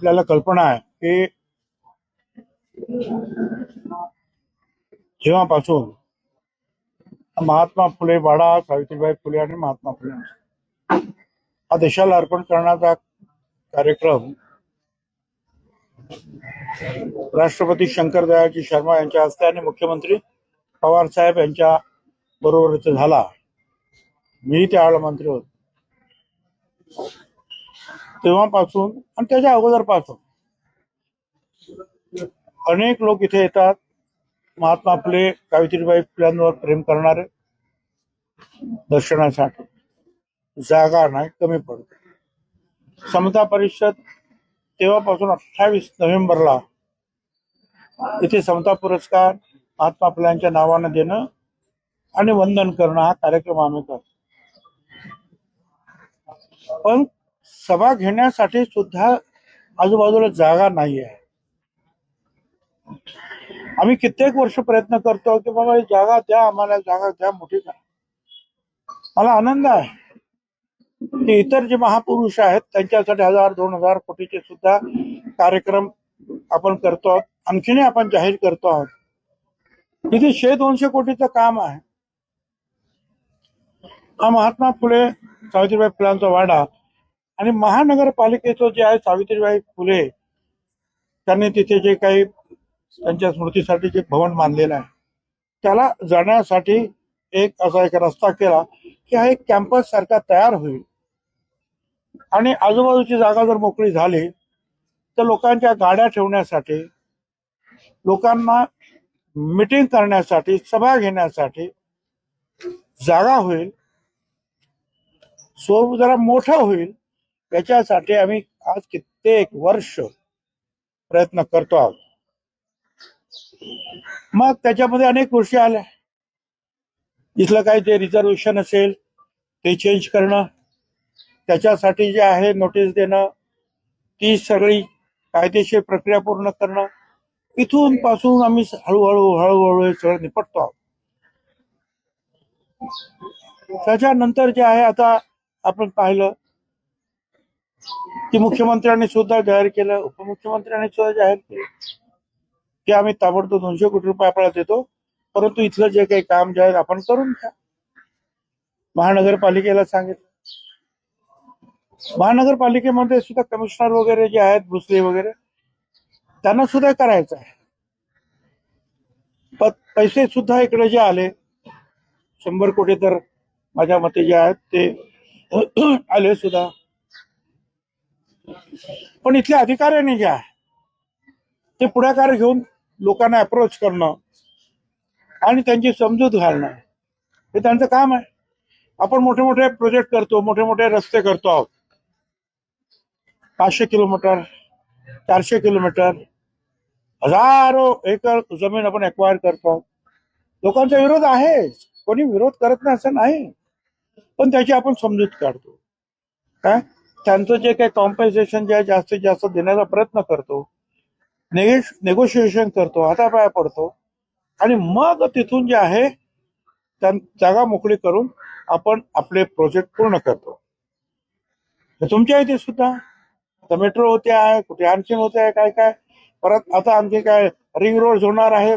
आपल्याला कल्पना आहे की जेव्हापासून महात्मा फुले वाडा सावित्रीबाई फुले आणि महात्मा फुले हा देशाला अर्पण करण्याचा कार्यक्रम राष्ट्रपती शंकरदयाजी शर्मा यांच्या हस्ते आणि मुख्यमंत्री पवार साहेब यांच्या बरोबर झाला. मी त्यावेळेला मंत्री होतो. तेव्हापासून आणि त्याच्या अगोदरपासून. अनेक लोक इथे येतात. महात्मा फुले सावित्रीबाई फुल्यांवर प्रेम करणारे. दर्शनासाठी. जागा नाही कमी पडते. समता परिषद तेव्हापासून अठ्ठावीस नोव्हेंबरला इथे समता पुरस्कार महात्मा फुल्यांच्या नावानं देणं आणि वंदन करणं हा कार्यक्रम आम्ही करतो. पण सभा घेण्यासाठी सुद्धा आजूबाजूला जागा नाही आहे आम्ही कित्येक वर्ष प्रयत्न करतो की बाबा जागा द्या आम्हाला जागा द्या मोठी द्या मला आनंद आहे की इतर जे महापुरुष आहेत त्यांच्यासाठी हजार दोन हजार कोटीचे सुद्धा कार्यक्रम आपण करतो आहोत. आणखीनही आपण जाहीर करतो आहोत. इथे शे दोनशे कोटीचं काम आहे. हा महात्मा फुले सावित्रीबाई फुलांचा वाडा. आणि महानगरपालिकेचं जे आहे सावित्रीबाई फुले त्यांनी तिथे जे काही त्यांच्या स्मृतीसाठी जे भवन बांधलेलं आहे त्याला जाण्यासाठी एक असा एक रस्ता केला की हा एक कॅम्पस सारखा तयार होईल. आणि आजूबाजूची जागा जर मोकळी झाली तर लोकांच्या गाड्या ठेवण्यासाठी लोकांना मिटिंग करण्यासाठी सभा घेण्यासाठी जागा होईल. स्वरूप जरा मोठं होईल. त्याच्यासाठी आम्ही आज कित्येक वर्ष प्रयत्न करतो आहोत. मग त्याच्यामध्ये अनेक गोष्टी आल्या. इथलं काही ते रिझर्वेशन असेल ते चेंज करणं त्याच्यासाठी जे आहे नोटीस देणं ती सगळी कायदेशीर प्रक्रिया पूर्ण करणं इथून पासून आम्ही हळूहळू हळूहळू हे सगळं निपटतो आहोत. त्याच्यानंतर जे आहे आता आपण पाहिलं की मुख्यमंत्र्यांनी सुद्धा जाहीर केलं उपमुख्यमंत्र्यांनी सुद्धा जाहीर केलं. की आम्ही ताबडतोब दोनशे कोटी रुपये आपल्याला देतो परंतु इथलं जे काही काम जे आहे आपण करून घ्या. महानगरपालिकेला सांगितलं. महानगरपालिकेमध्ये सुद्धा कमिशनर वगैरे जे आहेत भुसले वगैरे त्यांना सुद्धा करायचं आहे. पण पैसे सुद्धा इकडे जे आले शंभर कोटी तर माझ्या मते जे आहेत ते आले सुद्धा. पण इथल्या अधिकाऱ्यांनी घ्या. ते पुढाकार घेऊन लोकांना अप्रोच करणं आणि त्यांची समजूत घालणं. हे त्यांचं काम आहे. आपण मोठे मोठे प्रोजेक्ट करतो मोठे मोठे रस्ते करतो आहोत. पाचशे किलोमीटर चारशे किलोमीटर हजारो एकर जमीन आपण एक्वायर करतो. आहोत लोकांचा विरोध आहे. कोणी विरोध करत नाही असं नाही. पण त्याची आपण समजूत काढतो. काय? त्यांचं जे काही कॉम्पेन्सेशन जे आहे जास्तीत जास्त देण्याचा प्रयत्न करतो. नेगोशिएशन करतो हातापाया पडतो. आणि मग तिथून जे आहे त्या जागा मोकळी करून आपण आपले प्रोजेक्ट पूर्ण करतो. तुमच्या इथे सुद्धा आता मेट्रो होते आहे कुठे आणखीन होते आहे काय काय? परत आता आणखी काय रिंग रोड होणार आहे.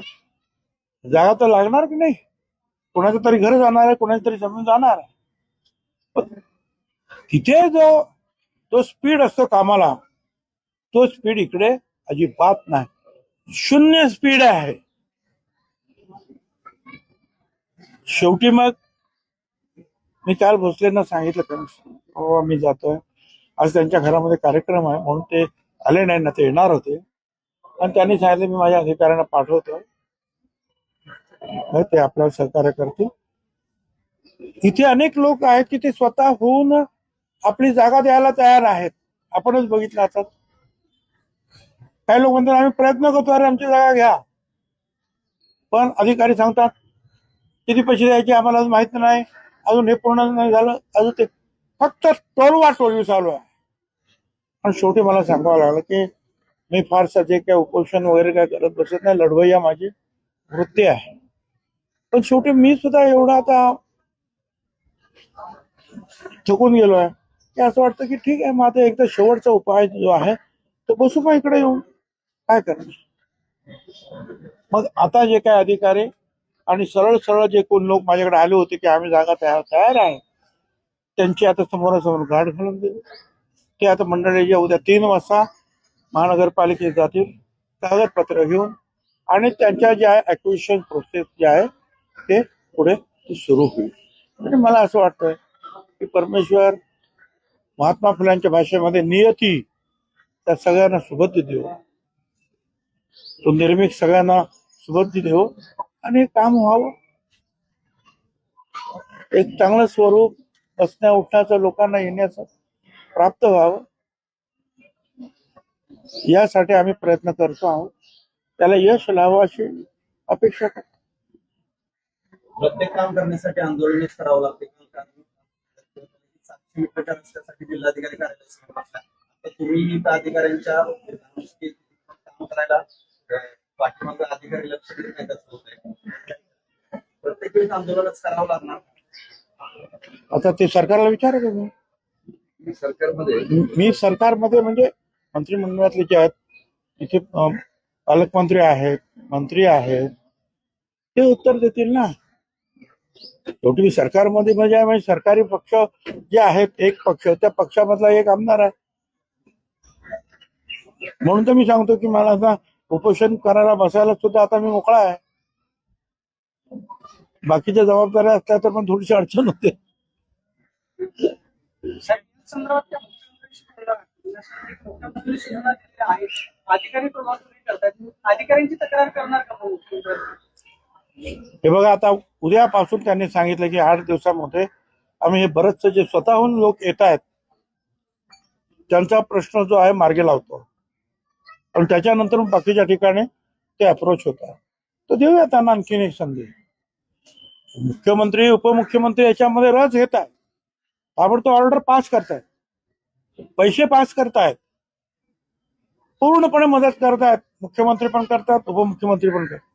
जागा तर लागणार की नाही? कोणाचं तरी घर जाणार आहे कोणाची तरी जमीन जाणार आहे. तिथे जो तो स्पीड असतो कामाला. तो स्पीड इकडे अजिबात नाही. शून्य स्पीड आहे. शेवटी मग मी काल भोसलेंना सांगितलं का हो, मी जातोय. आज त्यांच्या घरामध्ये कार्यक्रम आहे म्हणून ते आले नाही ना ते येणार होते. आणि त्यांनी सांगितलं मी माझ्या अधिकाऱ्यांना पाठवतो ते आपल्याला सहकार्य करतील. इथे अनेक लोक आहेत की ते स्वतः होऊन आपली जागा द्यायला तयार आहेत. आपणच बघितलं आता. काही लोक म्हणतात आम्ही प्रयत्न करतो अरे आमची जागा घ्या. पण अधिकारी सांगतात किती पैसे द्यायचे आम्हाला अजून माहीत नाही. अजून हे पूर्ण नाही झालं. अजून ते फक्त टोलवा टोलवी चालू आहे. आणि शेवटी मला सांगावं लागलं की मी फारसं जे काय उपोषण वगैरे काय करत बसत नाही. लढवय्या माझी वृत्ती आहे. पण शेवटी मी सुद्धा एवढा आता थकून गेलो आहे की असं वाटतं की ठीक आहे मग आता एकदा शेवटचा उपाय जो आहे तो बसू मग इकडे येऊन काय करणार? मग आता जे काय अधिकारी आणि सरळ सरळ जे कोण लोक माझ्याकडे आले होते की आम्ही जागा तयार तयार आहे त्यांची आता समोरासमोर गाठ घालून दिली ते आता मंडळीच्या उद्या तीन वाजता महानगरपालिकेत जातील कागदपत्र घेऊन आणि त्यांच्या ज्या ऍक्विशन प्रोसेस जे आहे ते पुढे सुरू होईल. आणि मला असं वाटतं की परमेश्वर महात्मा फुलांच्या भाषेमध्ये नियती त्या सगळ्यांना सुबुद्धी देऊ तो निर्मिक सगळ्यांना सुबुद्धी देऊ आणि काम व्हावं. एक चांगलं स्वरूप बसण्या उठण्याचं लोकांना येण्याचं प्राप्त व्हावं. यासाठी आम्ही प्रयत्न करतो आहोत. त्याला यश लावा अशी अपेक्षा करतो. प्रत्येक काम करण्यासाठी आंदोलनच करावं लागते. जिल्हाधिकारी कार्यालय तुम्ही अधिकाऱ्यांच्या काम करायला अधिकारी लक्ष देत नाही त्याचं होतंय. प्रत्येक वेळेस आंदोलनच करावं लागणार. आता ते सरकारला विचारा तुम्ही मी सरकारमध्ये मी- सरकारमध्ये म्हणजे मंत्रिमंडळातले जे आहेत तिथे पालकमंत्री आहेत मंत्री आहेत ते उत्तर देतील ना? शेवटी सरकारमध्ये म्हणजे म्हणजे सरकारी पक्ष जे आहेत एक पक्ष त्या पक्षामधला एक आमदार आहे. म्हणून तर मी सांगतो की मला आता उपोषण करायला बसायला सुद्धा आता मी मोकळा आहे. बाकीच्या जबाबदाऱ्या असल्या तर पण थोडीशी अडचण होते. अधिकारी अधिकाऱ्यांची तक्रार करणार का हे बघा आता उद्यापासून त्यांनी सांगितलं की आठ दिवसामध्ये आम्ही हे बरेचसे जे स्वतःहून लोक येत आहेत त्यांचा प्रश्न जो आहे मार्गी लावतो. पण त्याच्यानंतर मग बाकीच्या ठिकाणी ते अप्रोच होतात तर देऊया त्यांना आणखीन एक संधी. मुख्यमंत्री उपमुख्यमंत्री याच्यामध्ये रस घेत आहेत. ताबडतोब ऑर्डर पास करतायत. पैसे पास करतायत. पूर्णपणे मदत करतायत. मुख्यमंत्री पण करतात उपमुख्यमंत्री पण करतात.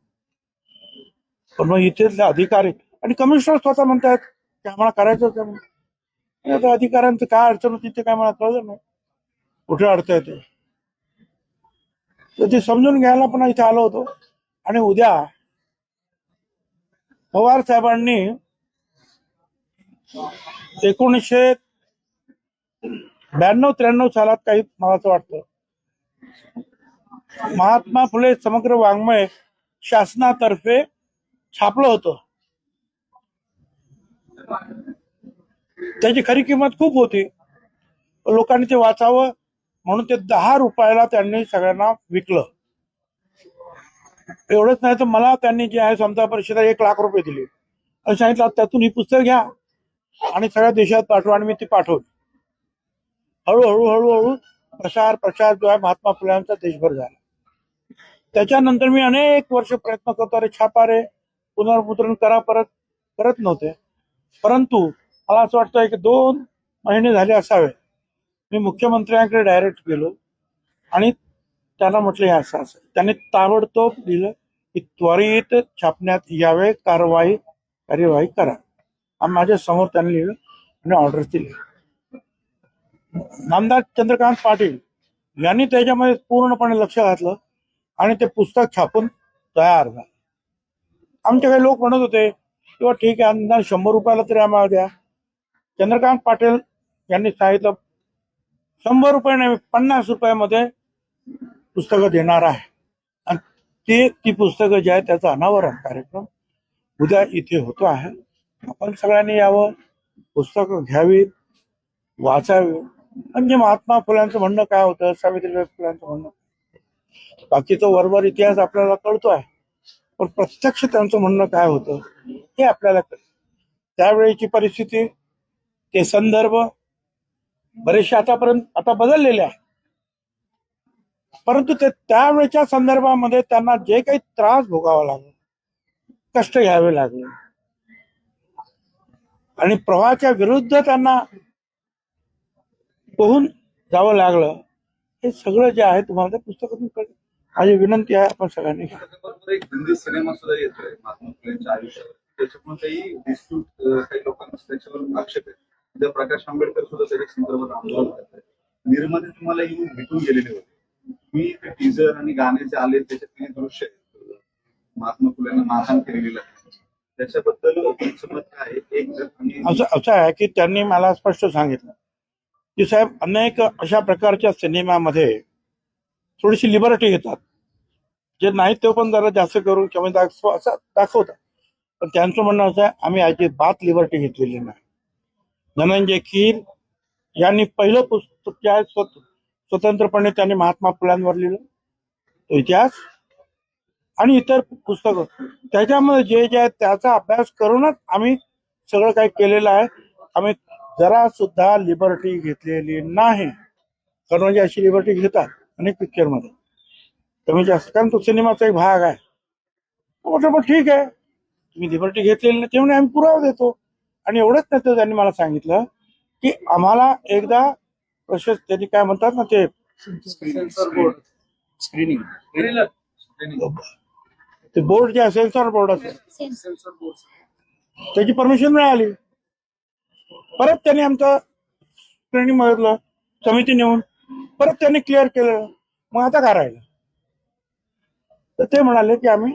पण मग इथेच अधिकारी आणि कमिशनर स्वतः म्हणतात की आम्हाला करायचंच आहे आता अधिकाऱ्यांचं काय अडचण होती ते काय मला कळलं नाही. कुठे अडचण येते तर ते समजून घ्यायला पण इथे आलो होतो. आणि उद्या पवार साहेबांनी एकोणीसशे ब्याण्णव त्र्याण्णव सालात काही मला असं वाटतं महात्मा फुले समग्र वाङ्मय शासनातर्फे छापलं होतं. त्याची खरी किंमत खूप होती. लोकांनी ते वाचावं म्हणून ते दहा रुपयाला त्यांनी सगळ्यांना विकलं. एवढंच नाही तर मला त्यांनी जे आहे समता परिषदेला एक लाख रुपये दिले. आणि सांगितलं त्यातून ही पुस्तक घ्या आणि सगळ्या देशात पाठवा आणि मी ती पाठवली हळूहळू हळूहळू प्रसार प्रचार जो आहे महात्मा फुल्यांचा देशभर झाला. त्याच्यानंतर मी अनेक वर्ष प्रयत्न करतो अरे छापा रे पुनर्मुद्रण करा परत करत नव्हते. परंतु मला असं वाटतं की दोन महिने झाले असावे. मी मुख्यमंत्र्यांकडे डायरेक्ट गेलो आणि त्यांना म्हटलं हे असं असं. त्यांनी ताबडतोब दिलं की त्वरित छापण्यात यावे कारवाई कार्यवाही करा. आणि माझ्यासमोर त्यांनी लिहिलं आणि ऑर्डर दिली नामदार चंद्रकांत पाटील यांनी त्याच्यामध्ये पूर्णपणे लक्ष घातलं आणि ते पुस्तक छापून तयार झालं. आमचे काही लोक म्हणत होते किंवा ठीक आहे अनुदान शंभर रुपयाला तरी आम्हाला द्या. चंद्रकांत पाटील यांनी सांगितलं शंभर रुपये नाही पन्नास रुपयामध्ये पुस्तकं देणार आहे. आणि ते ती पुस्तकं जी आहे त्याचा अनावरण कार्यक्रम उद्या इथे होतो आहे. आपण सगळ्यांनी यावं पुस्तकं घ्यावीत वाचावी. म्हणजे महात्मा फुलांचं म्हणणं काय होतं सावित्रीबाई फुलांचं म्हणणं? बाकीचं वरवर इतिहास आपल्याला कळतो आहे पण प्रत्यक्ष त्यांचं म्हणणं काय होतं हे आपल्याला कळतं. त्यावेळेची परिस्थिती ते संदर्भ बरेचसे आतापर्यंत आता बदललेले आहे परंतु ते त्यावेळेच्या संदर्भामध्ये त्यांना जे काही त्रास भोगावा लागला कष्ट घ्यावे लागले. आणि प्रवाहाच्या विरुद्ध त्यांना पोहून जावं लागलं हे सगळं जे आहे तुम्हाला त्या पुस्तकातून कळलं. माझी विनंती आहे आपण सगळ्यांनी एक हिंदी सिनेमा सुद्धा येतोय महात्मा फुलेंच्या आयुष्यावर. त्याच्यामुळे काही डिस्प्यूट काही लोकांना त्याच्यावर आक्षेप आहे. उद्या प्रकाश आंबेडकर सुद्धा त्याच्या संदर्भात आंदोलन करत निर्माते तुम्हाला येऊन भेटून गेलेले होते. मी ते टीजर आणि गाणे जे आले त्याच्यातली दृश्य महात्मा फुलेंना मारहाण केलेली आहे. त्याच्याबद्दल मत काय आहे? एक असं असं आहे की त्यांनी मला स्पष्ट सांगितलं की साहेब अनेक अशा प्रकारच्या सिनेमामध्ये थोडीशी लिबर्टी घेतात जे नाही ते पण जरा जास्त करून किंवा दाखव असं दाखवतात. पण त्यांचं म्हणणं असं आहे आम्ही अजिबात लिबर्टी घेतलेली नाही. धनंजय खीर यांनी पहिलं पुस्तक जे आहे स्वत- स्वतंत्रपणे त्यांनी महात्मा फुलांवर लिहिलं. तो इतिहास आणि इतर पुस्तकं. त्याच्यामध्ये जे जे आहे त्याचा अभ्यास करूनच आम्ही सगळं काही केलेलं आहे. आम्ही जरा सुद्धा लिबर्टी घेतलेली नाही. कारण म्हणजे अशी लिबर्टी घेतात अनेक पिक्चरमध्ये कमी जास्त. कारण तो सिनेमाचा एक भाग आहे. म्हटलं मग ठीक आहे. तुम्ही लिबर्टी घेतलेली नाही ते म्हणे आम्ही पुरावा देतो. आणि एवढंच नाही तर त्यांनी मला सांगितलं की आम्हाला एकदा प्रशस्त त्यांनी काय म्हणतात ना ते स्क्रीनिंग. ते बोर्ड जे असेल सेन्सॉर बोर्ड असेल. सेन्सर बोर्ड त्याची परमिशन मिळाली. परत त्यांनी आमचं ट्रेनिंग मागितलं समिती नेऊन. परत त्यांनी क्लिअर केलं. मग आता काय राहिलं? तर ते म्हणाले की आम्ही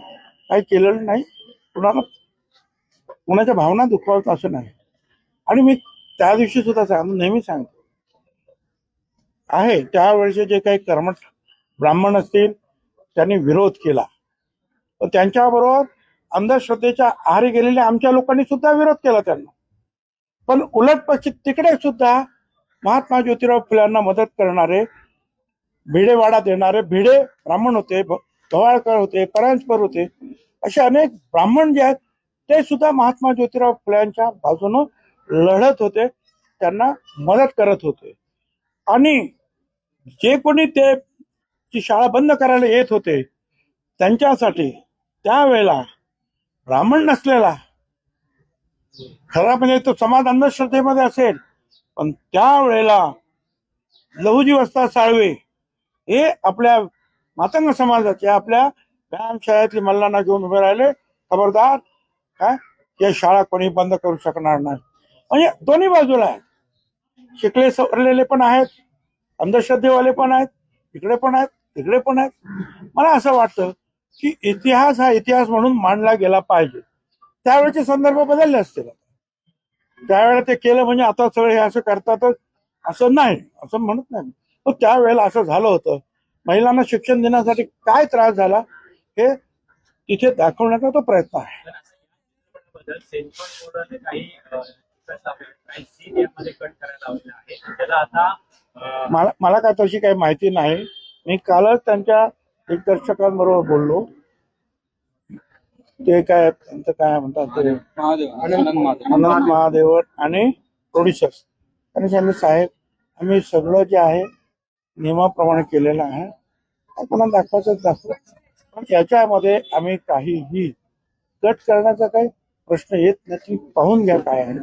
काही केलेलं नाही. कुणाला कुणाच्या भावना दुखवावत असं नाही. आणि मी त्या दिवशी सुद्धा सांग नेहमी सांगतो. आहे त्यावेळेचे जे काही कर्मठ ब्राह्मण असतील त्यांनी विरोध केला. पण त्यांच्याबरोबर अंधश्रद्धेच्या आहारी गेलेल्या आमच्या लोकांनी सुद्धा विरोध केला त्यांना. पण उलट पक्षी तिकडे सुद्धा महात्मा ज्योतिराव फुल्यांना मदत करणारे भिडेवाडा देणारे भिडे ब्राह्मण होते. गवाळकर होते परांजपर होते असे अनेक ब्राह्मण जे आहेत ते सुद्धा महात्मा ज्योतिराव फुल्यांच्या बाजूनं लढत होते त्यांना मदत करत होते. आणि जे कोणी ते जी शाळा बंद करायला येत होते त्यांच्यासाठी त्यावेळेला ब्राह्मण नसलेला खरा म्हणजे तो समाज अंधश्रद्धेमध्ये असेल पण त्यावेळेला लहुजी वस्ता साळवे हे आपल्या मातंग समाजाचे आपल्या व्यायामशाळेतली मल्लांना घेऊन उभे राहिले. खबरदार काय या शाळा कोणी बंद करू शकणार नाही. म्हणजे दोन्ही बाजूला आहेत. शिकले सवरलेले पण आहेत अंधश्रद्धेवाले पण आहेत इकडे पण आहेत तिकडे पण आहेत. मला असं वाटतं की इतिहास हा इतिहास म्हणून मांडला गेला पाहिजे. त्यावेळेचे संदर्भ बदलले असतील. त्यावेळेला ते केलं म्हणजे आता सगळे हे असं करतातच. असं नाही असं म्हणत नाही. पण त्यावेळेला असं झालं होतं. महिलांना शिक्षण देण्यासाठी काय त्रास झाला हे तिथे दाखवण्याचा तो प्रयत्न आहे. मला मला काय तशी काही माहिती नाही. मी कालच त्यांच्या दिग्दर्शकांबरोबर बोललो. ते काय त्यांचं काय म्हणतात ते? आनंद महादेवर आणि प्रोड्युसर्स आणि सांगितलं साहेब आम्ही सगळं जे आहे नियमाप्रमाणे केलेलं आहे. आपण दाखवायचं दाखवा पण याच्यामध्ये आम्ही काहीही कट करण्याचा काही प्रश्न येत नाही. पाहून घ्या काय आहे.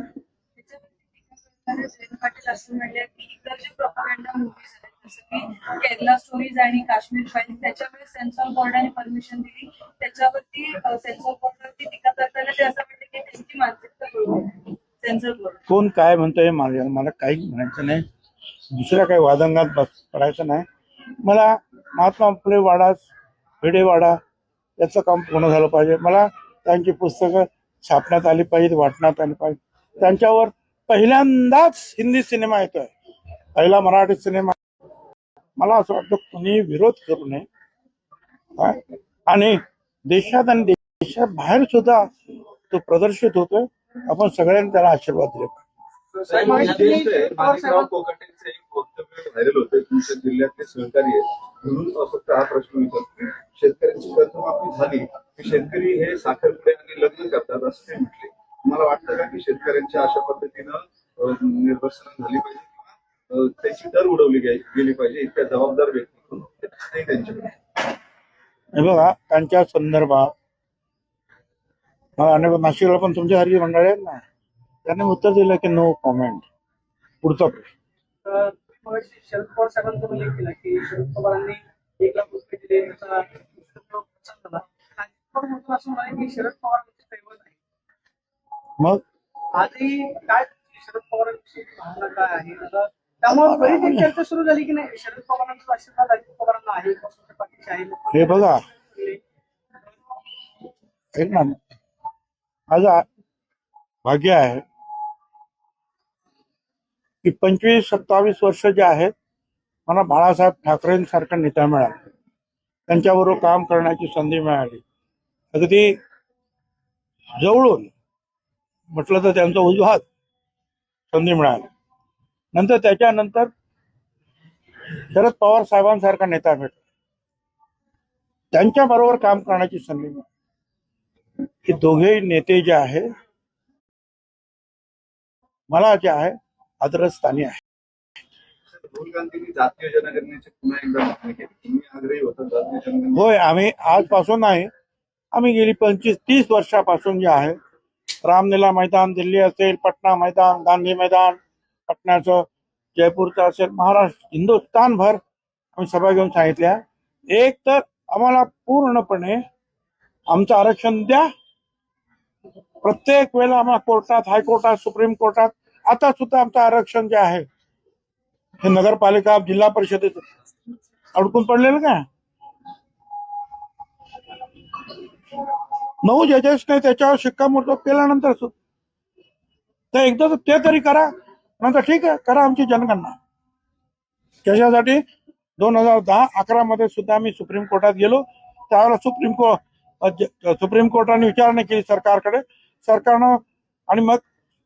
जयंत पाटील असं म्हणले की इतर जे प्रोपागंडा मुव्हीज आहेत जसं की केरला स्टोरीज आणि काश्मीर फाईल त्याच्यामुळे सेन्सॉर बोर्डाने परमिशन दिली. त्याच्यावरती सेन्सॉर बोर्डवरती टीका करताना ते असं म्हणते की त्यांची मानसिकता बरोबर सेन्सॉर बोर्ड कोण काय म्हणतंय मला काही म्हणायचं नाही. दुसऱ्या काही वादंगात बस पडायचं नाही. मला महात्मा फुले वाडा भिडे वाडा याचं काम पूर्ण झालं पाहिजे. मला त्यांची पुस्तकं छापण्यात आली पाहिजेत वाटण्यात आली पाहिजे त्यांच्यावर पहिल्यांदाच हिंदी सिनेमा येतोय. पहिला मराठी सिनेमा. मला असं वाटतं कुणी विरोध करू नये. आणि देशात आणि देशात बाहेर सुद्धा तो प्रदर्शित होतोय. आपण सगळ्यांनी त्याला आशीर्वाद दिले पाहिजे. साहेब, दिसतंय, माणिकराव कोकाटेंचं एक वक्तव्य व्हायरल होतंय. तुमच्या जिल्ह्यातले सहकारी आहेत. म्हणून फक्त हा प्रश्न विचारतो शेतकऱ्यांची कर्जमाफी झाली की शेतकरी हे साखरपुडे आणि लग्न करतात असं ते म्हटले. तुम्हाला वाटतं का की शेतकऱ्यांच्या अशा पद्धतीनं निर्वसनं झाली पाहिजे किंवा त्याची दर उडवली गेली पाहिजे इतक्या जबाबदार व्यक्ती नाही त्यांच्याकडे. हे बघा त्यांच्या संदर्भात मला अनेक नाशिकला पण तुमच्यासारखी मंडळी आहेत ना? त्यांनी उत्तर दिलं की नो कॉमेंट पुढचा प्रश्न. शरद पवार साहेबांचा उल्लेख केला की शरद पवारांनी एक लाख रुपये दिले त्याचा असं म्हणाले की शरद पवार मग? आजही काय शरद पवारांविषयी भावना काय आहे? त्यामुळे बरीच एक चर्चा सुरू झाली की नाही? शरद पवारांचा आशीर्वाद अजित पवारांना आहे आहे. हे बघा. एक ना माझं भाग्य आहे की पंचवीस सत्तावीस वर्ष जे आहेत मला बाळासाहेब ठाकरेंसारखा नेता मिळाला. त्यांच्याबरोबर काम करण्याची संधी मिळाली. अगदी जवळून म्हटलं तर त्यांचा उजवात संधी मिळाली. नंतर त्याच्यानंतर शरद पवार साहेबांसारखा नेता भेटला. त्यांच्या बरोबर काम करण्याची संधी मिळाली. हे दोघेही नेते जे आहे मला जे आहे आदरस्थानी आहे. होय आम्ही आजपासून नाही. आम्ही गेली पंचवीस तीस वर्षापासून जे आहे रामलीला मैदान दिल्ली असेल पटना मैदान गांधी मैदान पटण्याचं जयपूरचं असेल महाराष्ट्र हिंदुस्थानभर आम्ही सभा घेऊन सांगितल्या. एक तर आम्हाला पूर्णपणे आमचं आरक्षण द्या. प्रत्येक वेळेला आम्हाला कोर्टात हायकोर्टात सुप्रीम कोर्टात आता सुद्धा आमचं आरक्षण जे आहे हे नगरपालिका जिल्हा परिषदेच अडकून पडलेलं का? नऊ जजेसने त्याच्यावर शिक्कामोर्तब केल्यानंतर ते एकदा तर ते तरी करा नंतर ठीक आहे करा आमची जनगणना. त्याच्यासाठी दोन हजार दहा अकरा मध्ये सुद्धा आम्ही सुप्रीम कोर्टात गेलो. त्यावेळेला सुप्रीम कोर्ट सुप्रीम कोर्टाने विचारणा केली सरकारकडे. सरकारनं आणि मग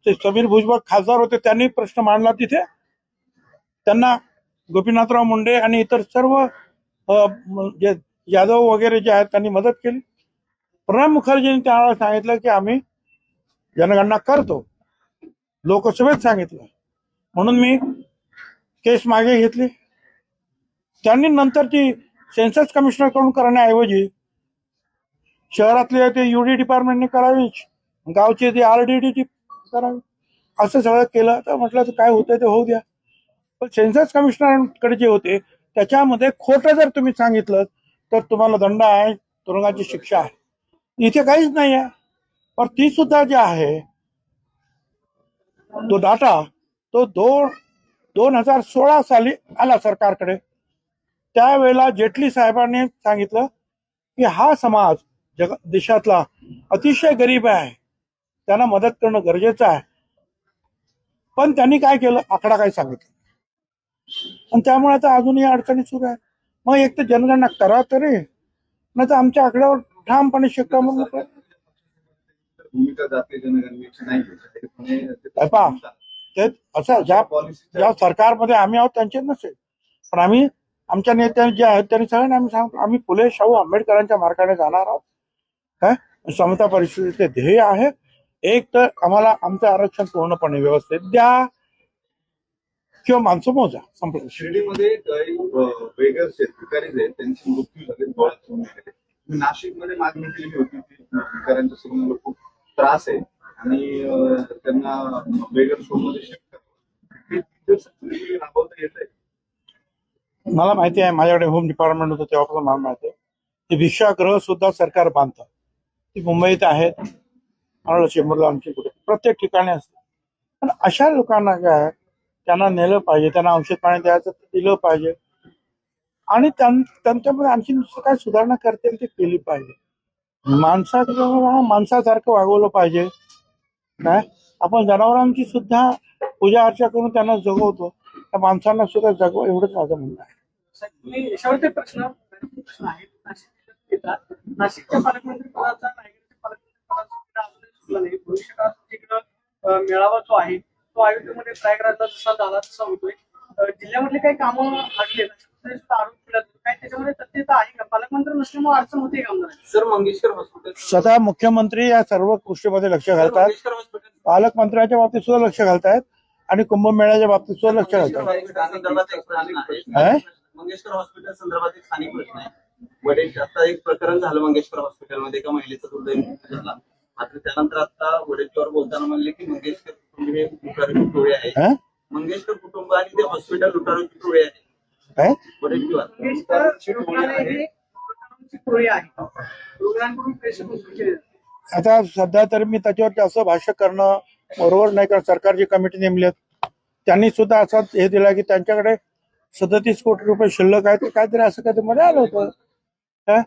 ते समीर भुजबळ खासदार होते त्यांनी प्रश्न मांडला तिथे. त्यांना गोपीनाथराव मुंडे आणि इतर सर्व जे म्हणजे यादव वगैरे जे आहेत त्यांनी मदत केली. प्रणब मुखर्जींनी त्याला सांगितलं की आम्ही जनगणना करतो. लोकसभेत सांगितलं. म्हणून मी केस मागे घेतली. त्यांनी नंतर ती सेन्सस कमिशनरकडून करण्याऐवजी शहरातले ते युडी डिपार्टमेंटने करावी. गावचे ते डी करावी असं सगळं केलं तर म्हटलं तर काय होतंय ते होऊ द्या. पण सेन्सस कमिशनरांकडे जे होते त्याच्यामध्ये खोटं जर तुम्ही सांगितलं तर तुम्हाला दंड आहे तुरुंगाची शिक्षा आहे. इथे काहीच नाही आहे पण ती सुद्धा जी आहे तो डाटा तो दोन दोन हजार सोळा साली आला सरकारकडे. त्यावेळेला जेटली साहेबांनी सांगितलं की हा समाज जग देशातला अतिशय गरीब आहे. त्यांना मदत करणं गरजेचं आहे. पण त्यांनी काय केलं? आकडा काय सांगितलं? आणि त्यामुळे आता अजूनही अडचणी सुरू आहे मग एक तर जनगणना करा तरी. नाही तर आमच्या आकड्यावर ठामपणे नाही त्याच्यामुळे ते असं ज्या ज्या सरकारमध्ये आम्ही आहोत त्यांचे नसेल. पण आम्ही आमच्या नेत्या जे आहेत त्यांनी सगळ्यांना आम्ही सांगतो आम्ही फुले शाहू आंबेडकरांच्या मार्गाने जाणार आहोत. काय समता परिस्थितीचे ध्येय आहे. एक तर आम्हाला आमचं आरक्षण पूर्णपणे व्यवस्थित द्या. किंवा माणसं मोजा. संपलं. शिर्डीमध्ये काही शेतकरी आहेत, त्यांचे मृत्यू झाले डोळ्यात गेले. नाशिकमध्ये मागणी केली होती की शेतकऱ्यांच्या समोर खूप त्रास आहे. आणि त्यांना बेघर सोडमध्ये शिफ्ट राबवता येत आहे? मला माहिती आहे माझ्याकडे होम डिपार्टमेंट होतं तेव्हापासून मला माहिती आहे. ते भिक्षागृह सुद्धा सरकार बांधतं. ती मुंबईत आहेत. मला चेंबरला आमची कुठे? प्रत्येक ठिकाणी असते. पण अशा लोकांना काय आहे, त्यांना नेलं पाहिजे त्यांना औषध पाणी द्यायचं दिलं पाहिजे. आणि त्यांच्यामध्ये आणखी नुसतं काय सुधारणा करता येईल ते केली पाहिजे. माणसा माणसासारखं वागवलं पाहिजे. काय? आपण जनावरांची सुद्धा पूजा अर्चा करून त्यांना जगवतो. त्या माणसांना सुद्धा जगव एवढंच माझं म्हणणं आहे. प्रश्न प्रश्न नाशिकच्या पालकमंत्री पदाचा पालकमंत्री पदाचा सुटला नाही. भविष्यकाळात तिकडं मेळावा जो आहे तो अयोध्येमध्ये प्रयागराजला जसा झाला तसा होतोय. जिल्ह्यामधले काही कामं हॉस्पिटल सदा मुख्यमंत्री या सर्व गोष्टीमध्ये लक्ष घालतात. पालकमंत्र्यांच्या बाबतीत सुद्धा लक्ष घालतायत आणि कुंभमेळ्याच्या बाबतीत सुद्धा लक्ष घालतात. मंगेशकर हॉस्पिटल संदर्भात एक स्थानिक प्रश्न आहे. वडील आता एक प्रकरण झालं मंगेशकर हॉस्पिटलमध्ये एका महिलेचा दुर्दैवी झाला. मात्र त्यानंतर आता वडीलजीवर बोलताना म्हणले की मंगेशकर कुटुंब हे लुटारूची टोळी आहे. हं? मंगेशकर कुटुंब आणि ते हॉस्पिटल लुटारूची टोळी आहे. काय? वडीलजीवर मंगेशकर रुग्णालय हे रुग्णांची टोळी आहे. रुग्णांकडून पैसे वसूल केले जातात. आता सध्या तरी मी त्याच्यावर जास्त भाष्य करणं बरोबर नाही कारण सरकारची कमिटी नेमली आहेत. त्यांनी सुद्धा असा हे दिला की त्यांच्याकडे सदतीस कोटी रुपये शिल्लक आहे ते काहीतरी असं काहीतरी मध्ये आलं होतं. हा?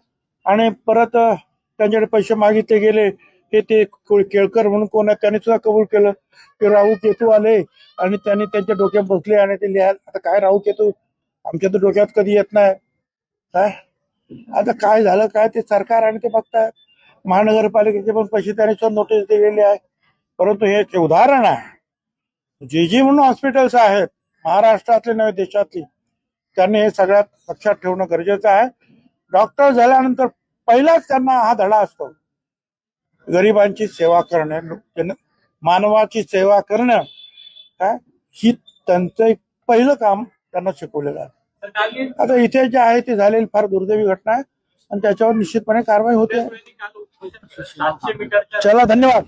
आणि परत अं, त्यांच्याकडे पैसे मागितले गेले. हे ते केळकर म्हणून कोण आहे त्यांनी सुद्धा कबूल केलं. की राहू केतू आले आणि त्यांनी त्यांच्या डोक्यात बसले आणि ते लिहायला आता काय राहू केतू? आमच्या तर डोक्यात कधी येत नाही. काय? आता काय झालं काय ते सरकार आणि ते बघताय महानगरपालिकेचे पण पैसे त्यांनी सुद्धा नोटीस दिलेली आहे. परंतु हे एक उदाहरण आहे. जे जी म्हणून हॉस्पिटल्स आहेत महाराष्ट्रातले नव्हे देशातली. त्यांनी हे सगळ्यात लक्षात ठेवणं गरजेचं आहे. डॉक्टर झाल्यानंतर पहिलाच त्यांना हा धडा असतो. गरिबांची सेवा करणे जन- मानवाची सेवा करणं काय ही त्यांचं एक पहिलं काम त्यांना शिकवलेलं आहे. आता इथे जे आहे ते झालेली फार दुर्दैवी घटना आहे आणि त्याच्यावर निश्चितपणे कारवाई होते. चला धन्यवाद.